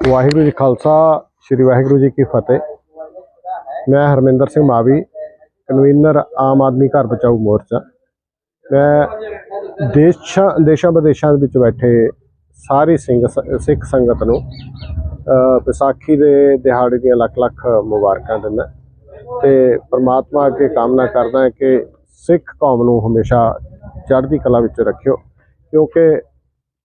ਵਾਹਿਗੁਰੂ ਜੀ ਖਾਲਸਾ, ਸ੍ਰੀ ਵਾਹਿਗੁਰੂ ਜੀ ਕੀ ਫਤਿਹ। ਮੈਂ ਹਰਮਿੰਦਰ ਸਿੰਘ ਮਾਵੀ, ਕਨਵੀਨਰ ਆਮ ਆਦਮੀ ਘਰ ਬਚਾਓ ਮੋਰਚਾ। ਮੈਂ ਦੇਸ਼ਾਂ ਦੇਸ਼ਾਂ ਵਿਦੇਸ਼ਾਂ ਵਿੱਚ ਬੈਠੇ ਸਾਰੀ ਸਿੰਘ ਸਿੱਖ ਸੰਗਤ ਨੂੰ ਵਿਸਾਖੀ ਦੇ ਦਿਹਾੜੇ ਦੀਆਂ ਲੱਖ ਲੱਖ ਮੁਬਾਰਕਾਂ ਦਿੰਦਾ। ਤੇ ਪ੍ਰਮਾਤਮਾ ਅੱਗੇ ਕਾਮਨਾ ਕਰਦਾ ਕਿ ਸਿੱਖ ਕੌਮ ਨੂੰ ਹਮੇਸ਼ਾ ਚੜ੍ਹਦੀ ਕਲਾ ਵਿੱਚ ਰੱਖਿਓ, ਕਿਉਂਕਿ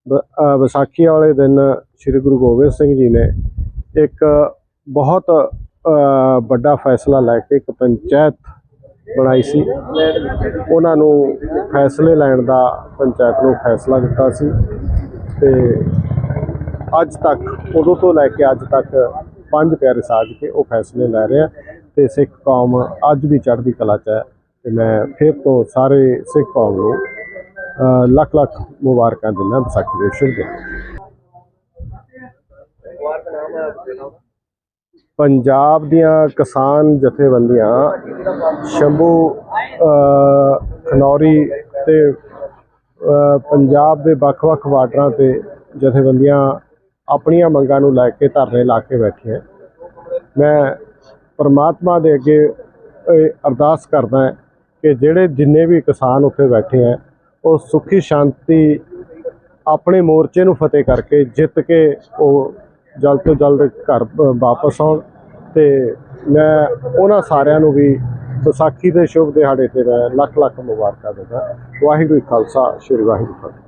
ਵਿਸਾਖੀ ਵਾਲੇ ਦਿਨ ਸ੍ਰੀ ਗੁਰੂ ਗੋਬਿੰਦ ਸਿੰਘ ਜੀ ਨੇ ਇੱਕ ਬਹੁਤ ਵੱਡਾ ਫੈਸਲਾ ਲੈ ਕੇ ਇੱਕ ਪੰਚਾਇਤ ਬਣਾਈ ਸੀ। ਉਹਨਾਂ ਨੂੰ ਫੈਸਲੇ ਲੈਣ ਦਾ ਪੰਚਾਇਤ ਨੂੰ ਫੈਸਲਾ ਦਿੱਤਾ ਸੀ ਤੇ ਅੱਜ ਤੱਕ, ਉਦੋਂ ਤੋਂ ਲੈ ਕੇ ਅੱਜ ਤੱਕ ਪੰਜ ਪਿਆਰੇ ਸਾਜ ਕੇ ਉਹ ਫੈਸਲੇ ਲੈ ਰਿਹਾ ਆ ਤੇ ਸਿੱਖ ਕੌਮ ਅੱਜ ਵੀ ਚੜ੍ਹਦੀ ਕਲਾ 'ਚ ਹੈ ਤੇ ਮੈਂ ਫਿਰ ਤੋਂ ਸਾਰੇ ਸਿੱਖ ਕੌਮ ਨੂੰ ਲੱਖ ਲੱਖ ਮੁਬਾਰਕਾਂ ਦਿੰਦਾ ਵਿਸਾਖੀ ਦੇ ਸ਼ੁਭ ਦਿਨ। ਪੰਜਾਬ ਦੀਆਂ ਕਿਸਾਨ ਜਥੇਬੰਦੀਆਂ ਸ਼ੰਭੂ ਖਨੌਰੀ ਤੇ ਪੰਜਾਬ ਦੇ ਵੱਖ-ਵੱਖ ਬਾਰਡਰਾਂ ਤੇ ਜਥੇਬੰਦੀਆਂ ਆਪਣੀਆਂ ਮੰਗਾਂ ਨੂੰ ਲੈ ਕੇ ਧਰਨੇ ਲਾ ਕੇ ਬੈਠੀਆਂ। ਮੈਂ ਪਰਮਾਤਮਾ ਦੇ ਅੱਗੇ, ਇਹ ਅਰਦਾਸ ਕਰਦਾ ਕਿ ਜਿਹੜੇ ਜਿੰਨੇ ਵੀ ਕਿਸਾਨ ਉੱਥੇ ਬੈਠੇ ਹੈ ਉਹ ਸੁਖੀ ਸ਼ਾਂਤੀ ਆਪਣੇ ਮੋਰਚੇ ਨੂੰ ਫਤਿਹ ਕਰਕੇ ਜਿੱਤ ਕੇ ਉਹ ਜਲਦ ਤੋਂ ਜਲਦ ਘਰ ਵਾਪਸ ਆਉਣ ਤੇ ਮੈਂ ਉਹਨਾਂ ਸਾਰਿਆਂ ਨੂੰ ਵੀ ਵਿਸਾਖੀ ਦੇ ਸ਼ੁਭ ਦਿਹਾੜੇ ਤੇ ਮੈਂ ਲੱਖ ਲੱਖ ਮੁਬਾਰਕਾਂ ਦਿੰਦਾ। ਵਾਹਿਗੁਰੂ ਖਾਲਸਾ, ਸ੍ਰੀ ਵਾਹਿਗੁਰੂ ਜੀ